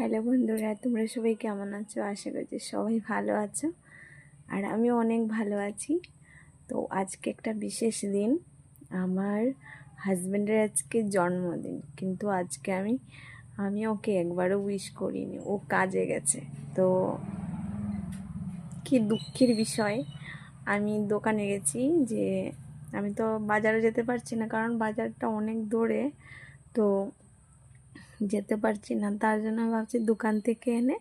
Hello বন্ধুরা, তোমরা সবাই কেমন আছো? আশা করছি সবাই ভালো আছো আর আমিও অনেক ভালো আছি। তো আজকে একটা বিশেষ দিন, আমার হাজব্যান্ডের আজকে জন্মদিন, কিন্তু আজকে আমি আমি ওকে একবারও উইশ করিনি, ও কাজে গেছে। তো কি দুঃখের বিষয়, আমি দোকানে গেছি যে আমি তো বাজারে যেতে পারছি না, কারণ বাজারটা অনেক দূরে। তো যেতে পারছি না। তার জন্য ভাবছি দোকান থেকে এনে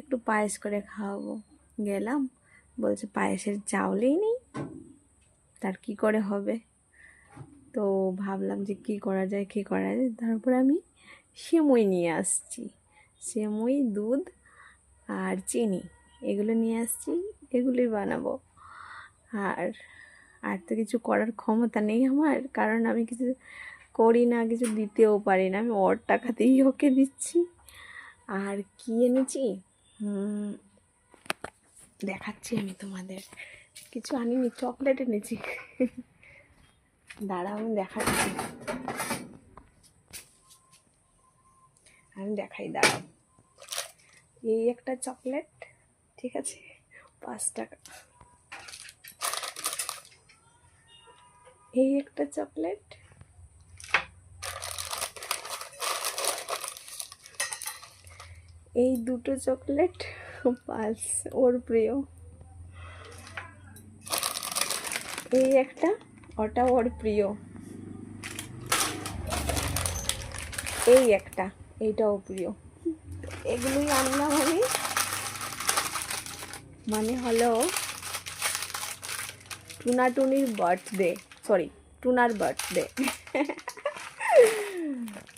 একটু পায়েস করে খাওয়াবো। গেলাম, বলছে পায়েসের চাউলেই নেই, তার কি করে হবে? তো ভাবলাম যে কি করা যায়, কী করা যায়? তারপর আমি সেমই নিয়ে আসছি। সেমই, দুধ আর চিনি, এগুলো নিয়ে আসছি, এগুলোই বানাবো। আর আর তো কিছু করার ক্ষমতা নেই আমার, কারণ আমি কিছু করি না, কিছু দিতেও পারি না। আমি ওর টাকাতেই ওকে দিচ্ছি। আর কি এনেছি? দেখাচ্ছি আমি তোমাদের। কিছু আনিনি, চকলেট এনেছি। দাঁড়া আমি দেখাচ্ছি। আমি দেখাই, দাঁড়াও। এই একটা চকলেট, ঠিক আছে? পাঁচ টাকা। এই একটা চকলেট এই দুটো চকলেট পাঁচ ওর প্রিয়। এই একটা, ওটা ওর প্রিয়। এই একটা, এইটাও প্রিয়। এগুলোই আনলাম আমি। মানে হলো টুনাটুনির বার্থডে সরি টুনার বার্থডে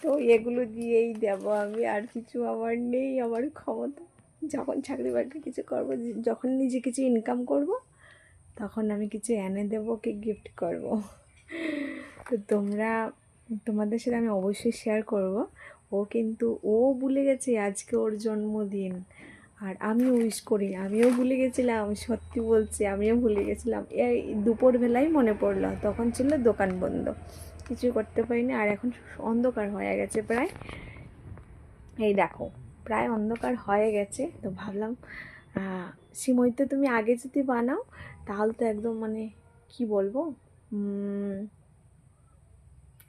তো এগুলো দিয়েই দেবো আমি, আর কিছু আমার নেই, আমার ক্ষমতা। যখন চাকরি বাকরি কিছু করব যখন নিজে কিছু ইনকাম করব, তখন আমি কিছু এনে দেবো কি গিফট করব। তো তোমরা, তোমাদের সাথে আমি অবশ্যই শেয়ার করব। ও কিন্তু, ও ভুলে গেছে আজকে ওর জন্মদিন। আর আমি উইশ করি আমিও ভুলে গেছিলাম, সত্যি বলছি, আমিও ভুলে গেছিলাম। এই দুপুরবেলায় মনে পড়ল, তখন ছিল দোকান বন্ধ। কিছু করতে পারিনি আর এখন অন্ধকার হয়ে গেছে প্রায়। এই দেখো প্রায় অন্ধকার হয়ে গেছে তো ভাবলাম আহ, সিমই তো তুমি আগে যদি বানাও তাহলে তো একদম মানে কি বলব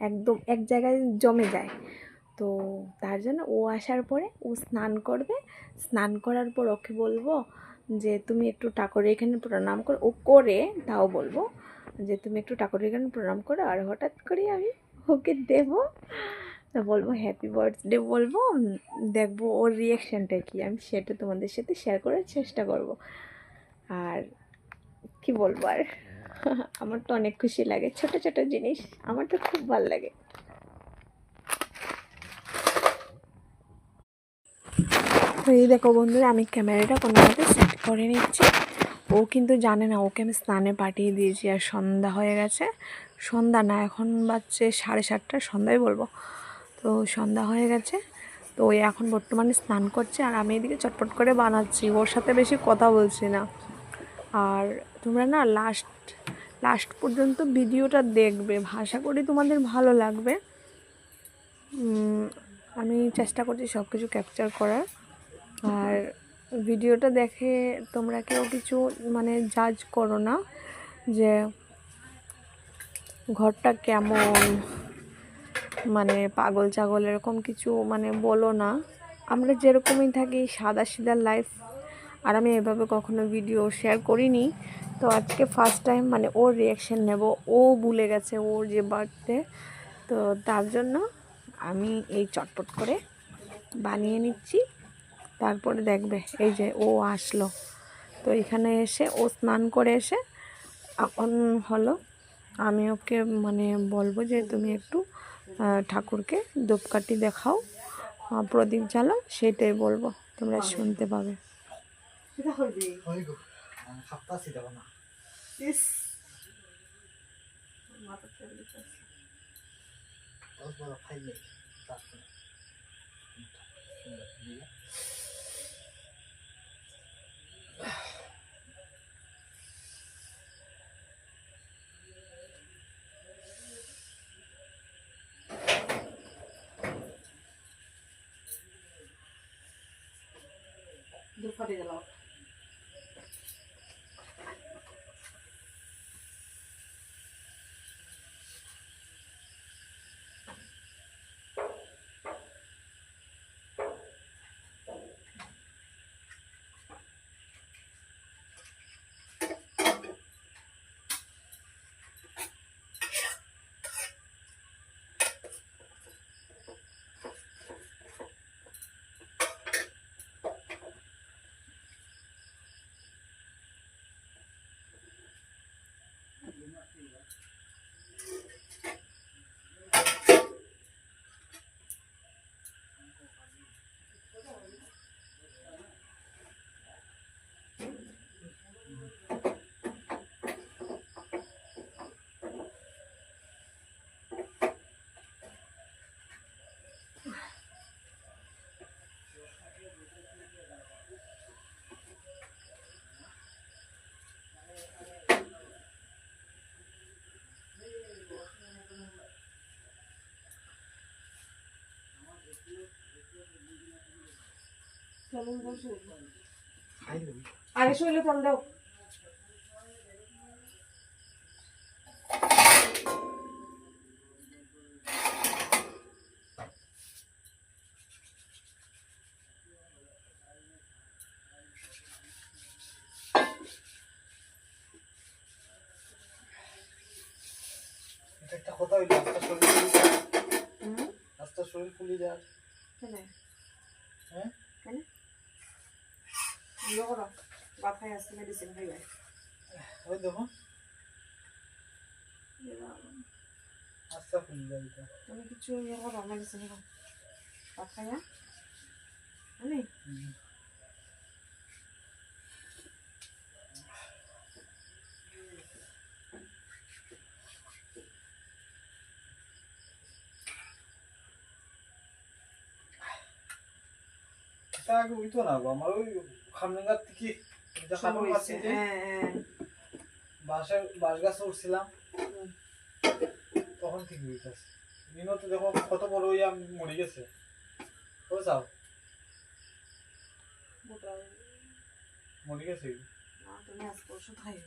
একদম এক জায়গায় জমে যায়। তো তার জন্য ও আসার পরে ও স্নান করবে। স্নান করার পর ওকে বলব যে তুমি একটু ঠাকুরের এখানে প্রণাম করো। ও করে তাও বলব যে তুমি একটু ঠাকুরের এখানে প্রণাম করো আর হঠাৎ করে আমি ওকে দেবো। বলব হ্যাপি বার্থডে বলব। দেখব ওর রিয়াকশানটা কি। আমি সেটা তোমাদের সাথে শেয়ার করার চেষ্টা করব। আর কি বলব আর? আমার তো অনেক খুশি লাগে। ছোট ছোট জিনিস আমার তো খুব ভালো লাগে। এই দেখো বন্ধুরা, আমি ক্যামেরাটা কোনো কোনোভাবে সেট করে নিচ্ছি। ও কিন্তু জানে না, ওকে আমি স্নানে পাঠিয়ে দিয়েছি আর সন্ধ্যা হয়ে গেছে। সন্ধ্যা না, এখন বাজছে সাড়ে সাতটা, সন্ধ্যায় বলব। তো সন্ধ্যা হয়ে গেছে, তো ওই এখন বর্তমানে স্নান করছে আর আমি এদিকে চটপট করে বানাচ্ছি, ওর সাথে বেশি কথা বলছি না। আর তোমরা না লাস্ট লাস্ট পর্যন্ত ভিডিওটা দেখবে ভাষা করি তোমাদের ভালো লাগবে। আমি চেষ্টা করছি সব কিছু ক্যাপচার করার। আর ভিডিওটা দেখে তোমরা কেউ কিছু মানে জাজ করো না যে ঘরটা কেমন মানে পাগল ছাগল এরকম কিছু মানে বলো না। আমরা যেরকমই থাকি সাদা সিধা লাইফ আর আমি এভাবে কখনো ভিডিও শেয়ার করিনি। তো আজকে ফার্স্ট টাইম মানে ওর রিয়াকশান নেব, ও ভুলে গেছে ওর যে বার্থডে তো তার জন্য আমি এই চটপট করে বানিয়ে নিচ্ছি। তারপরে দেখবে এই যে ও আসলো। তো এখানে এসে ও স্নান করে এসে এখন হলো আমি ওকে মানে বলব যে তুমি একটু ঠাকুরকে ধূপকাঠি দেখাও প্রদীপ জ্বালাও সেটাই বলব তোমরা শুনতে পাবে। 어 দুধ ফাটে আগে শুইলে ফোন দাও। এটা একটা কথা হইল আস্তে শরীর ফুলি যায়। আস্তে শরীর ফুলি যায়। কেন? হ্যাঁ? কেন? ইয়ে করো ভাত খাই আসছে মেডিসিন ওই দেখো। তুমি কিছু ইয়ে করো মেডিসিন খাও। ভাত আমি আগে না খামনাঙ্গার থেকে হ্যাঁ হ্যাঁ। বাসের গাছে উঠছিলাম তখন মিনো তো দেখো কত বড় হইয়া মরে গেছে ও যাও মরে গেছে? না তুমি আজকে ওষুধ খাইও।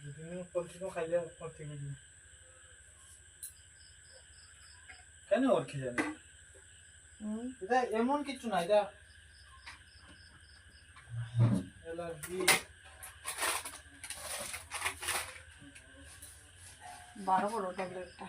দুদিন কন্টিনিউ খাইলে পর কেন ওর কি জানি? এমন কিছু বারো বড় ট্যাবলেটটা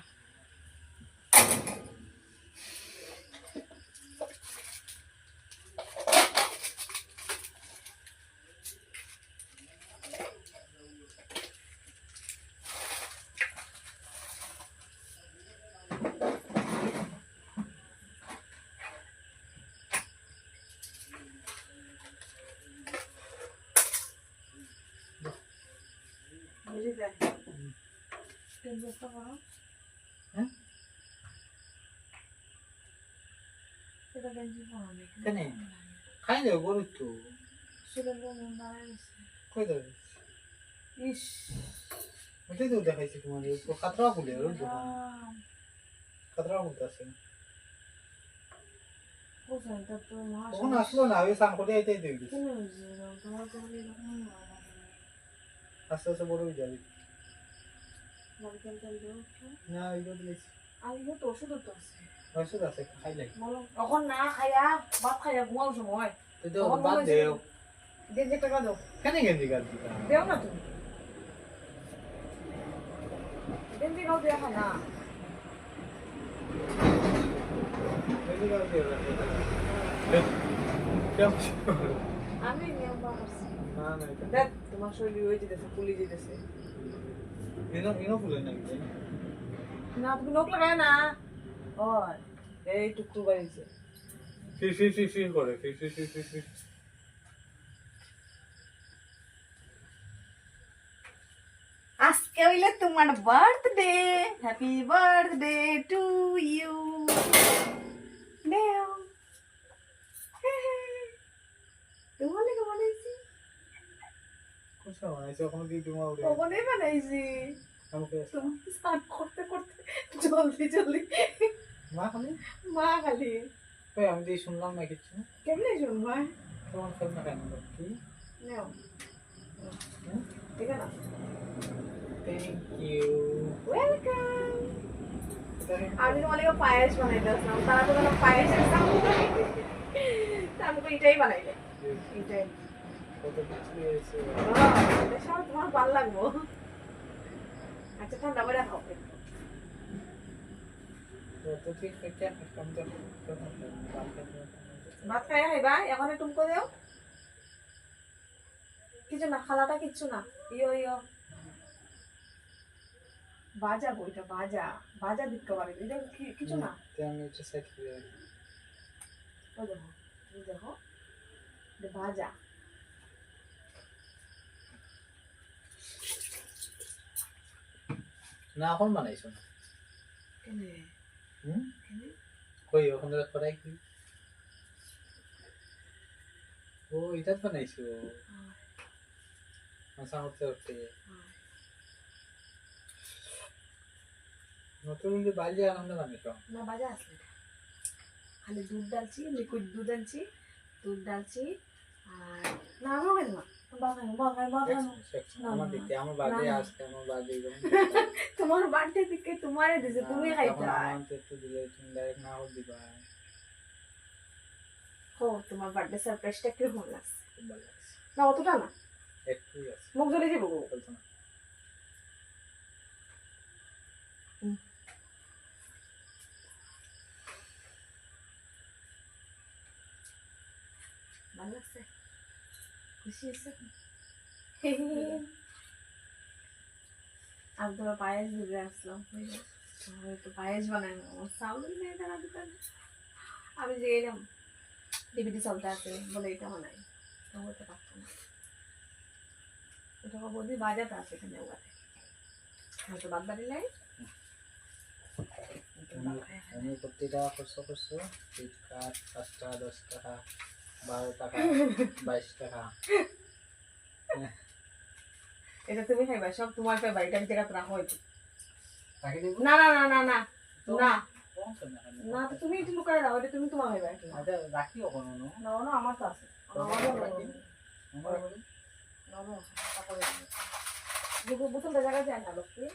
বুঝে যায় টেনশনটা করো হ্যাঁ এটা টেনশন করো না কেন? খাই দেবো গরুর তো চুলের লোম দাঁড়ায় গেছে কই দেবে ইস ওটাই তো দেখাইছি তোমার তো কাতরা ফুলে ওর দোকান রাম কাতরা ফুলতে আছে কোথায় তা তো মা তখন আসলো না ওই সান করে আইতেই দিয়ে আস্তে আস্তে বড় হয়ে যাবে। না ওইগুলো তো ওষুধও তো আছে। ওষুধ আছে খাই লাগে। এখন না খাইয়া ভাত খাইয়া ঘুমাও সময়। তো দেও তখন দেও। দেড় যে টাকা দাও। কেন গেঞ্জি গাল দেও না তুমি। দেড় যে খাও না। গেঞ্জি গাল দিও কেমন আমি নিয়ম না না তোমার শরীর হয়ে যেতেছে ফুলি যেতেছে ইনো ইনো ফুলে না? না তুমি নখ লাগায় না। ওই এই টুকটু বাড়িছে করে আজকে হইলে তোমার birthday happy birthday to you দেও তোমার লেগে বানাইছি কোথাও বানাইছে ওখানে তোমার বানাইছি। স্নান করতে করতে জলদি জলদি। মা খালি? মা খালি। আমি দিয়ে শুনলাম না কিছু। কেমনে শুনবা তখন ফেল না কেন কি? নাও? ঠিক আছে থ্যাংক ইউ ওয়েলকাম আমি তোমাকে পায়েস বানাইতে আসলাম। তারা তো পায়েসের সামনে তারপর এটাই বানাইলে। এটাই। কত কিছু হয়েছে? তোমার ভালো লাগবো আচ্ছা ঠান্ডা করে খাও ভাত খাই খাইবা এখন টুমকো দেও। কিছু না খালাটা কিচ্ছু না। ইয়ো ইয়ো। বাজা বইটা বাজা বাজা দিতে পারে এটা কিছু না। আমি এটা সেট করে দেখো বাজা না এখন বানাইছো না। কই ওখানে করাই কি? ও এটা বানাইছো? মাসা হতে হতে নতুন যে বাজে আনন্দ বানাইছো? না বাজা আসলে খালি দুধ ডালছি লিকুইড দুধ আনছি দুধ ডালছি আর না আমিও খাই না বাবা বাবা বাবা না, আমার না, দিকে আমার বাজে না, না। আসতে আমার বাজে তোমার বার্থডে থেকে তোমারে দিছে তুমি খাইতে একটু দিলে তুমি ডাইরেক্ট না হোক দিবা হো তোমার বার্থডে সারপ্রাইজটা কিরকম লাগছে খুব ভালো লাগছে না অতটা না একটুই আছে মুখ জ্বলে যাবো গো। বলতো না ভালো লাগছে খুশি হয়েছে আমি যে এলাম ডিবিটি আছে বলে এটা বানাই তো হতে পারতো না। ওটা বৌদি বাজারটা আছে এখানে ওখানে হয়তো বাদ বাড়ি নাই আমি প্রতি টাকা খরচ দশ টাকা বারো টাকা বাইশ টাকা। এটা তুমি খাইবা সব তোমার খাইবা এটা জায়গাতে রাখো দেবো? না না না না না না। না তো তুমি একটু লুকায় দাও এটা তুমি তোমার খাইবা আচ্ছা রাখি ওখানে নো? না না আমার তো আছে। আমার বোতলটা জায়গায় যায় না লক্ষ্মী।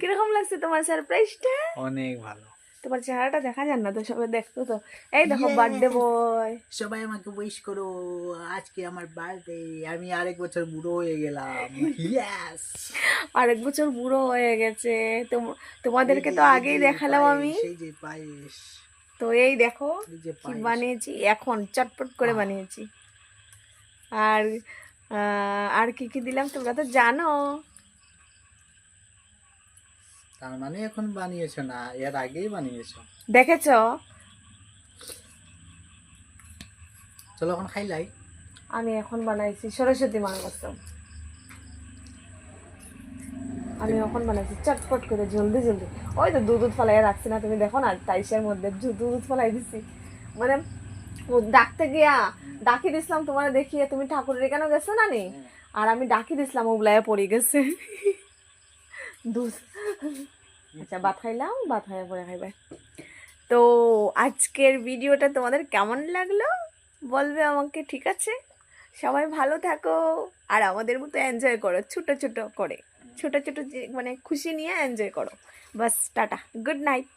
কীরকম লাগছে তোমার সারপ্রাইজটা অনেক ভালো। তোমার চেহারাটা দেখা যান না তো সবাই দেখতো তো। এই দেখো বার্থডে বয় সবাই আমাকে উইশ করো আজকে আমার বার্থডে আমি আরেক বছর বুড়ো হয়ে গেলাম। ইয়েস আরেক বছর বুড়ো হয়ে গেছে। তোমাদেরকে তো আগেই দেখালাম আমি। সেই যে পায়েস। তো এই দেখো কি বানিয়েছি এখন চটপট করে বানিয়েছি। আর আর কি কি দিলাম তোমরা তো জানো। তার মানে এখন বানিয়েছো না এর আগেই বানিয়েছো। দেখেছ? চলো এখন খাইলাই আমি এখন বানাইছি সরস্বতী মার আমি এখন বানাইছি চটপট করে জলদি জলদি। ওই তো দুধ দুধ ফলাই রাখছি না তুমি দেখো না টাইসের মধ্যে দুধ দুধ ফলাই দিছি। মানে ডাকতে গিয়া ডাকি দিছিলাম তোমার দেখিয়ে তুমি ঠাকুরের কেন গেছো না নি আর আমি ডাকি দিছিলাম ওগুলায় পড়ে গেছে। দুধ। আচ্ছা ভাত খাইলাম, ভাত খাইয়া পরে খাইবে। তো আজকের ভিডিওটা তোমাদের কেমন লাগল বলবে আমাকে, ঠিক আছে? সবাই ভালো থাকো আর আমাদের মতো এনজয় করো, ছোটো ছোটো করে। ছোটো ছোটো মানে খুশি নিয়ে এনজয় করো। বাস, টাটা গুড নাইট